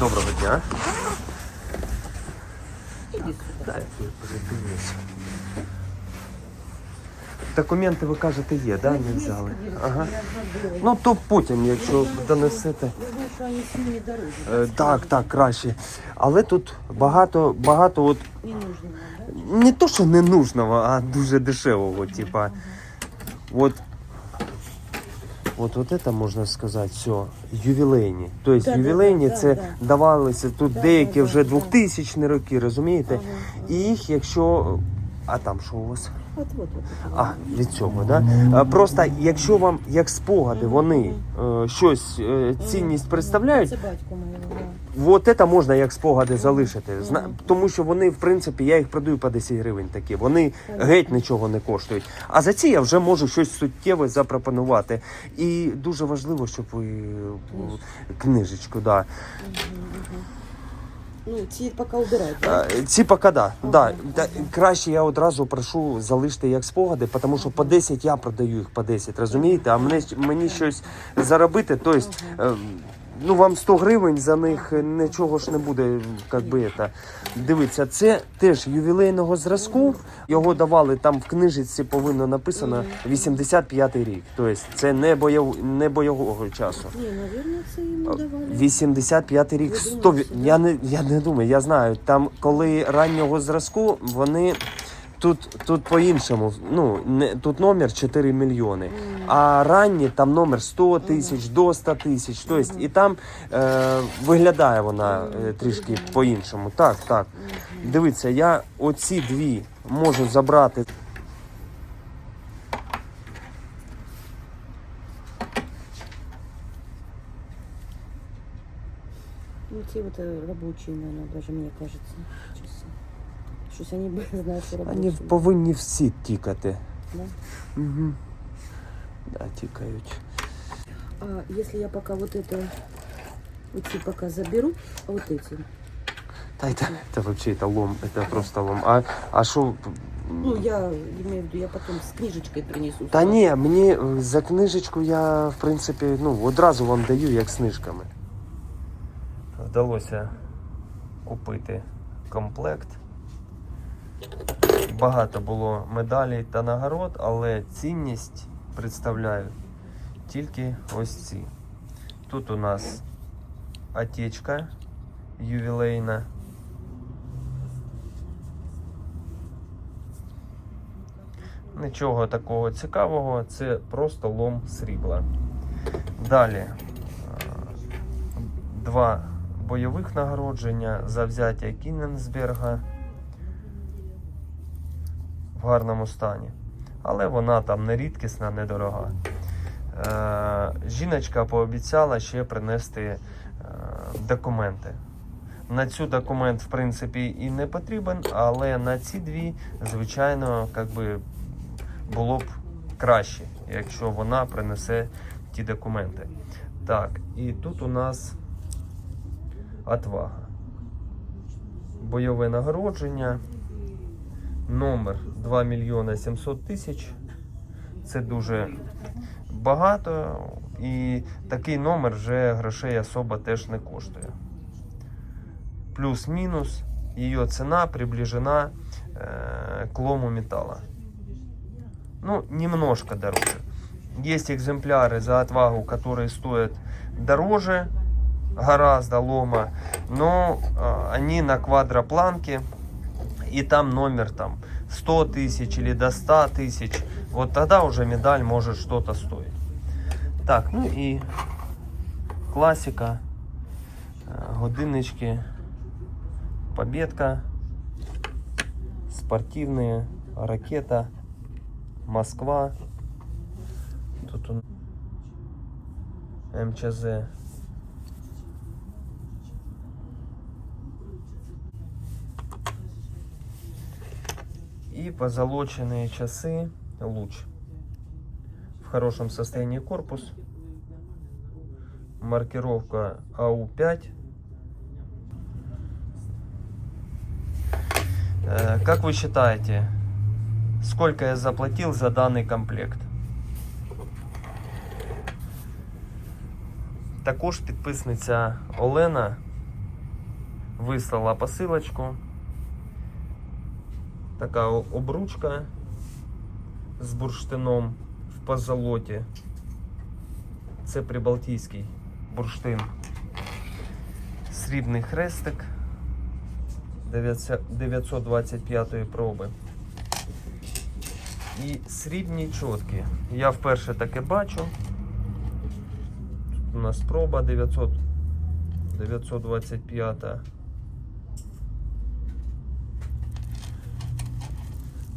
Доброго дня. Документи, ви кажете, є, да? Не взяли. Ага. Ну то потім, якщо донесете. Е, Так, так, краще. Але тут багато, багато от Не то, що ненужного, а дуже дешевого, типа. Вот, вот, от це можна сказати, все, ювілейні. Тобто Да, ювілейні да, це да. давалися тут Да, деякі да, вже да, роки, розумієте? Ага. І їх, якщо. А там що у вас? От, от, от. А, від цього, да? А, Просто якщо вам як спогади вони е, щось е, цінність представляють, Це батько моєго, от це можна як спогади залишити. Зна... Тому що вони, в принципі, я їх продаю по 10 гривень такі. Вони геть нічого не коштують. А за ці я вже можу щось суттєве запропонувати. І дуже важливо, щоб ви е, книжечку, да. Ну, ці поки убирають. Е, Ці поки да. да. Да, Краще я одразу прошу залишити як спогади, тому що по 10 я продаю їх по 10, розумієте? А мені, мені щось заробити, тобто, е, ну вам 100 гривень за них нічого ж не буде, як би це. Дивіться, це теж ювілейного зразку. Його давали там в книжці повинно написано 85-й рік. Тобто це не, бойов, не бойового часу. Ні, мабуть, це йому давали. 85 рік, Ви 100... думаєте? я не я не думаю, я знаю. Там, коли раннього зразку, вони тут, тут по-іншому. Ну не тут номер 4 мільйони. А ранні там номер 100 тисяч до 100 тисяч. Тобто, і там е, виглядає вона е, трішки по-іншому. Так, так. Дивіться, я оці дві можу забрати. Ну, ці от е, робочі, наверное, даже мені кажеться, часи. Щось вони були, знаєш, робочі. Вони повинні всі тікати. Да? Угу. Да, тікають. А если я пока вот это, эти пока заберу, а вот эти, Та это, это вообще это лом, это просто лом. А, а що? ну, я имею в виду, я потом с книжечкой принесу. Та ні, мені е, за книжечку я, в принципі, ну, одразу вам даю, як з книжками. Вдалося купити комплект. Багато було медалей та нагород, але цінність представляють тільки ось ці. Тут у нас отечка ювілейна. Нічого такого цікавого, це просто лом срібла. Далі е, два бойових нагородження за взяття Кінненсберга гарному стані. Але вона там не рідкісна, недорога. Е, жіночка пообіцяла ще принести е, документи. На цю документ, в принципі, і не потрібен, але на ці дві, звичайно, як би було б краще, якщо вона принесе ті документи. Так, і тут у нас отвага. Бойове нагородження. Номер 2 мільйона 700 тисяч. Це дуже багато. І такий номер вже грошей особа теж не коштує. Плюс-мінус її ціна приближена е, к лому металла. Ну, немножко дороже. Есть экземпляры за отвагу, которые стоят дороже гораздо лома, но э, они на квадропланке, и там номер там 100 тысяч или до 100 тысяч. Вот тогда уже медаль может что-то стоить. Так, ну и классика, э, годиннички, победка, спортивные, ракета, Москва. Тут он МЧЗ. И позолоченные часы луч. В хорошем состоянии корпус. Маркировка АУ-5. Э, Как вы считаете, сколько я заплатил за данный комплект? Також підписниця Олена Вислала посилочку. Така обручка з бурштином в позолоті. Це прибалтійський бурштин. Срібний хрестик 900 925 проби. І срібні чотки. Я вперше таке бачу. Тут у нас проба 900, 925.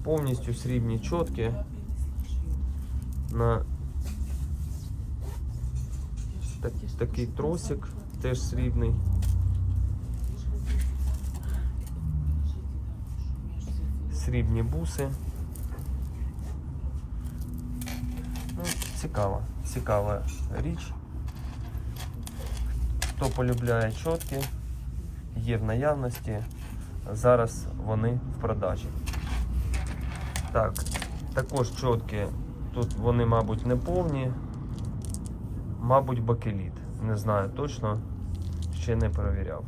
Повністю срібні чотки на так, такий тросик, теж срібний. Срібні буси. Ну, цікава, цікава річ. Хто полюбляє чотки, є в наявності. Зараз вони в продажі. Так, також чотки. Тут вони, мабуть, не повні. Мабуть, бакеліт. Не знаю точно. Ще не перевіряв.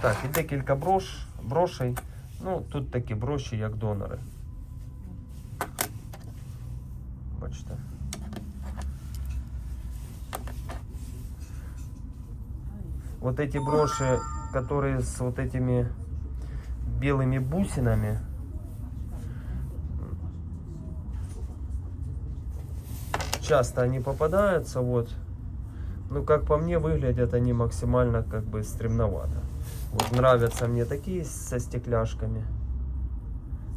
Так, і декілька брош, брошей. Ну, тут такі броші, як донори. Бачите. Вот эти броши, которые с вот этими белыми бусинами, часто они попадаются, вот. Ну, как по мне, выглядят они максимально как бы стремновато. Вот нравятся мне такие со стекляшками.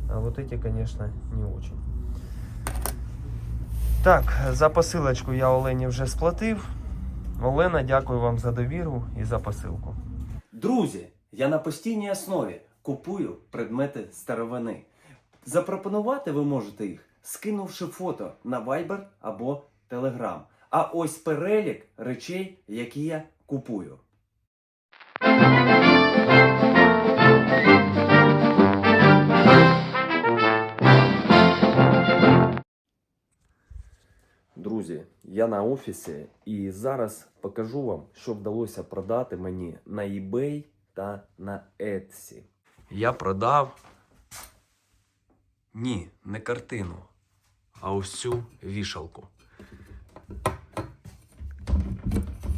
А вот эти, конечно, не очень. Так, за посилочку я Олені вже сплатив. Олена, дякую вам за довіру і за посилку. Друзі, я на постійній основі купую предмети старовини. Запропонувати ви можете їх, скинувши фото на Viber або Telegram. А ось перелік речей, які я купую. Друзі, я на офісі і зараз покажу вам, що вдалося продати мені на eBay та на Etsy. Я продав ні, не картину, а ось цю вішалку.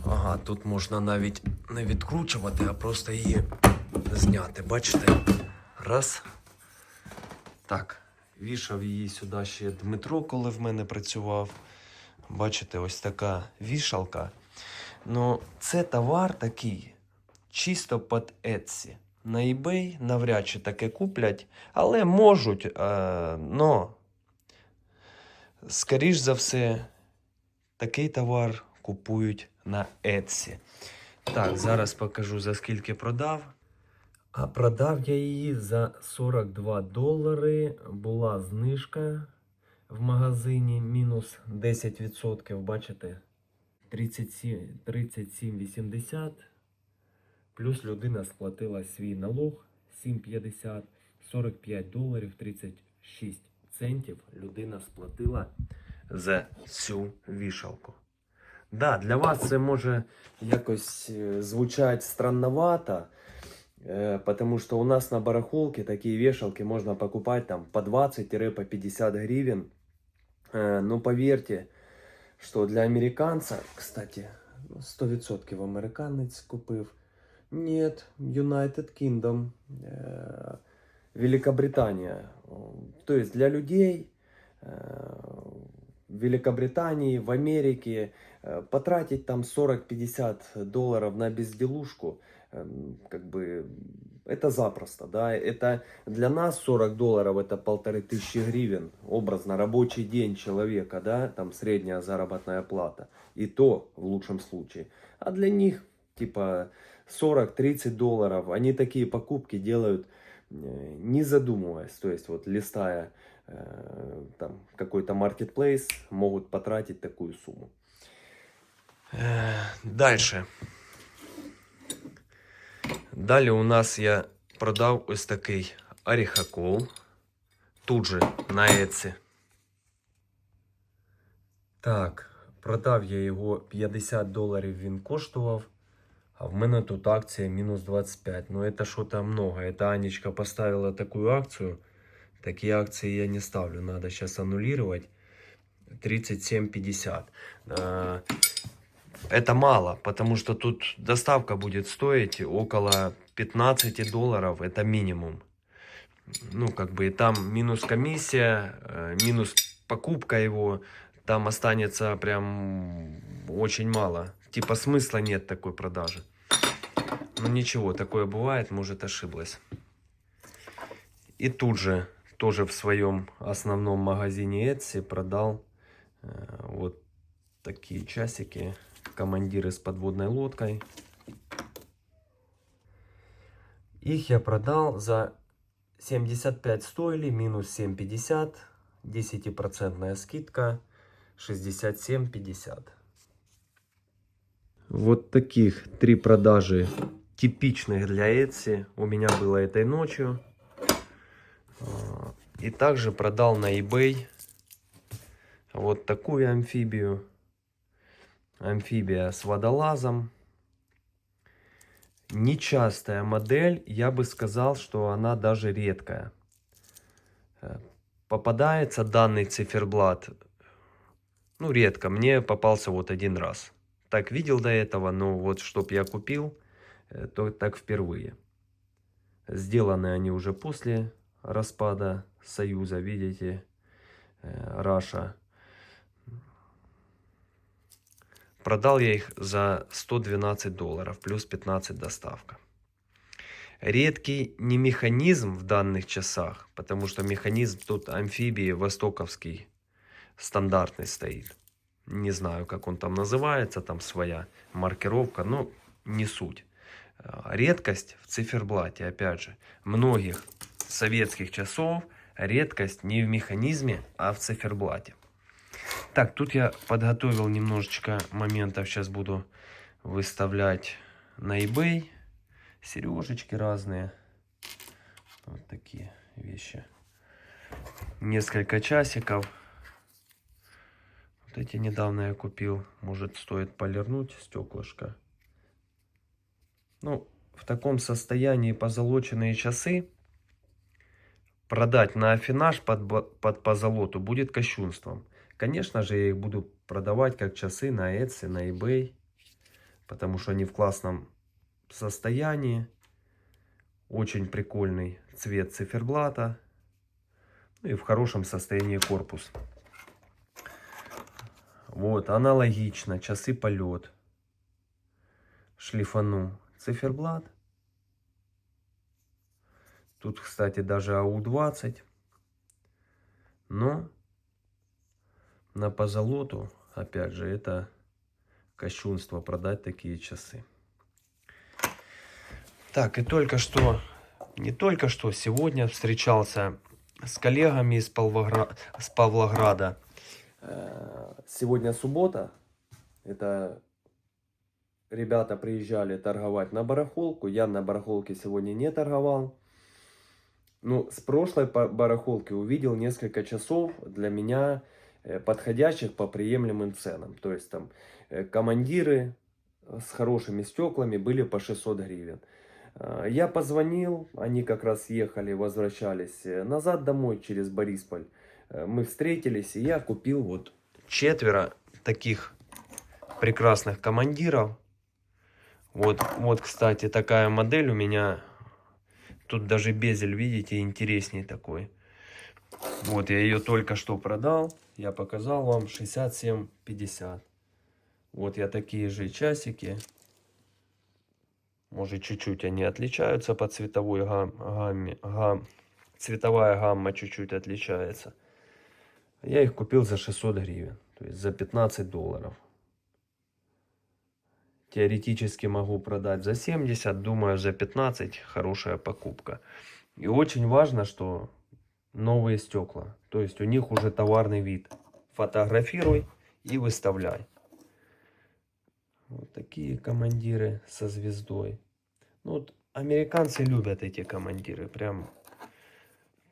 Ага, тут можна навіть не відкручувати, а просто її зняти. Бачите? Раз. Так, вішав її сюди ще Дмитро, коли в мене працював. Бачите, ось така вішалка. Ну, це товар такий, чисто під Etsy. На eBay навряд чи таке куплять, але можуть. Е, но, скоріш за все, такий товар купують на Etsy. Так, зараз покажу за скільки продав. А продав я її за 42 долари. Була знижка в магазині мінус 10%, бачите? 37 37,80. Плюс людина сплатила свій налог 7,50, 45 доларів 36 центів людина сплатила за цю вішалку. Да, для вас це може якось е, звучать странновато, э, потому что у нас на барахолке такие вешалки можно покупать там по 20-по 50 гривен. Э, Но поверьте, что для американца, кстати, ну, 100% американець купив. Нет, United Kingdom, э, Великобритания. То есть для людей э, в Великобритании, в Америке э, потратить там 40-50 долларов на безделушку, эм, как бы это запросто, да, это для нас 40 долларов это полторы тысячи гривен, образно рабочий день человека, да, там средняя заработная плата, и то в лучшем случае, а для них типа 40-30 долларов, они такие покупки делают э, не задумываясь, то есть вот листая э, там какой-то marketplace, могут потратить такую сумму. Далі. Далі у нас я продав ось такий оріхокол. Тут же на Etsy. Так, продав я його 50 доларів він коштував. А в мене тут акція мінус 25. Ну это что-то много. Это Анечка поставила такую акцию. Такие акции я не ставлю. Надо сейчас аннулировать. 37,50. Э, Это мало, потому что тут доставка будет стоить около 15 долларов. Это минимум. Ну, как бы там минус комиссия, э, минус покупка его. Там останется прям очень мало. Типа смысла нет такой продажи. Ну ничего, такое бывает, может ошиблась. И тут же, тоже в своем основном магазине Etsy продал э, вот такие часики. Командиры с подводной лодкой. Их я продал за 75 стоили, минус 7,50. 10% скидка 67,50. Вот таких три продажи типичных для Etsy у меня было этой ночью. А, И также продал на eBay вот такую амфибию. Амфибия с водолазом. Нечастая модель, я бы сказал, что она даже редкая. Э, Попадается данный циферблат, ну, редко. Мне попался вот один раз. Так видел до этого, но вот чтоб я купил, то так впервые. Сделаны они уже после распада Союза, видите, э, Раша. Продал я их за 112 долларов, плюс 15 доставка. Редкий не механизм в данных часах, потому что механизм тут амфибии востоковский стандартный стоит. Не знаю, как он там называется, там своя маркировка, но не суть. Редкость в циферблате, опять же, многих советских часов редкость не в механизме, а в циферблате. Так, тут я подготовил немножечко моментов, сейчас буду выставлять на eBay. Сережечки разные. Вот такие вещи. Несколько часиков. Вот эти недавно я купил. Может стоит полирнуть стеклышко. Ну, в таком состоянии позолоченные часы продать на афинаж под, под позолоту будет кощунством. Конечно же, я их буду продавать как часы на Etsy, на eBay. Потому что они в классном состоянии. Очень прикольный цвет циферблата. Ну и в хорошем состоянии корпус. Вот, аналогично. Часы полет. Шлифану циферблат. Тут, кстати, даже АУ-20. Но на позолоту, опять же, это кощунство продать такие часы. Так, и только что, не только что, сегодня встречался с коллегами из, Павлогра- с Павлограда. Э, Сегодня суббота. Это ребята приезжали торговать на барахолку. Я на барахолке сегодня не торговал. Ну, с прошлой барахолки увидел несколько часов для меня э, подходящих по приемлемым ценам. То есть там э, командиры с хорошими стеклами были по 600 гривен. Э, Я позвонил, они как раз ехали, возвращались э, назад домой через Борисполь. Э, Мы встретились, и я купил вот четверо таких прекрасных командиров. Вот, вот, кстати, такая модель у меня. Тут даже безель, видите, интересней такой. Вот, я ее только что продал. Я показал вам 67,50. Вот я такие же часики. Может, чуть-чуть они отличаются по цветовой гам- гамме. гам- Цветовая гамма чуть-чуть отличается. Я их купил за 600 гривен. То есть за 15 долларов. Теоретически могу продать за 70, думаю, за 15 хорошая покупка. И очень важно, что новые стекла. То есть у них уже товарный вид. Фотографируй и выставляй. Вот такие командиры со звездой. Ну, вот американцы любят эти командиры. Прям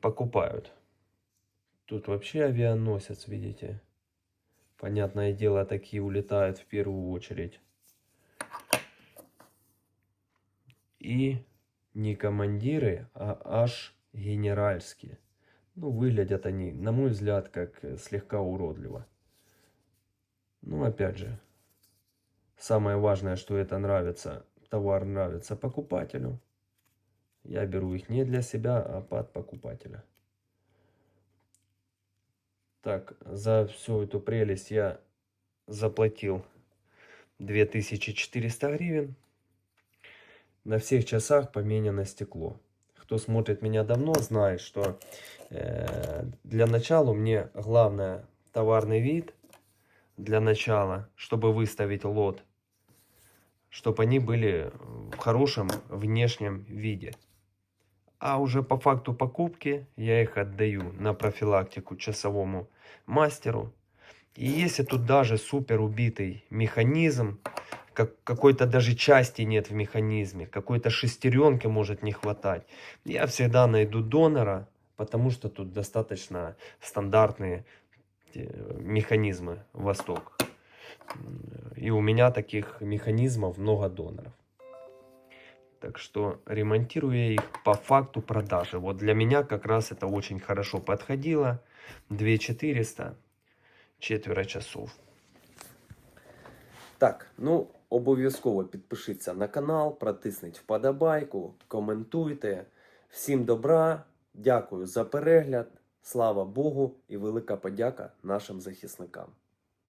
покупают. Тут вообще авианосец, видите. Понятное дело, такие улетают в первую очередь. И не командиры, а аж генеральские. Ну, выглядят они, на мой взгляд, как э, слегка уродливо. Ну, опять же, самое важное, что это нравится, товар нравится покупателю. Я беру их не для себя, а под покупателя. Так, за всю эту прелесть я заплатил 2400 гривен. На всех часах поменяно стекло. Кто смотрит меня давно, знает, что э, для начала мне главное товарный вид. Для начала, чтобы выставить лот, чтобы они были в хорошем внешнем виде. А уже по факту покупки я их отдаю на профилактику часовому мастеру. И если тут даже супер убитый механизм, как, какой-то даже части нет в механизме, какой-то шестеренки может не хватать, я всегда найду донора, потому что тут достаточно стандартные э, механизмы Восток. И у меня таких механизмов много доноров. Так что ремонтирую я их по факту продажи. Вот для меня как раз это очень хорошо подходило. 2400, четверо часов. Так, ну обов'язково підпишіться на канал, протисніть вподобайку, коментуйте. Всім добра, дякую за перегляд. Слава Богу і велика подяка нашим захисникам.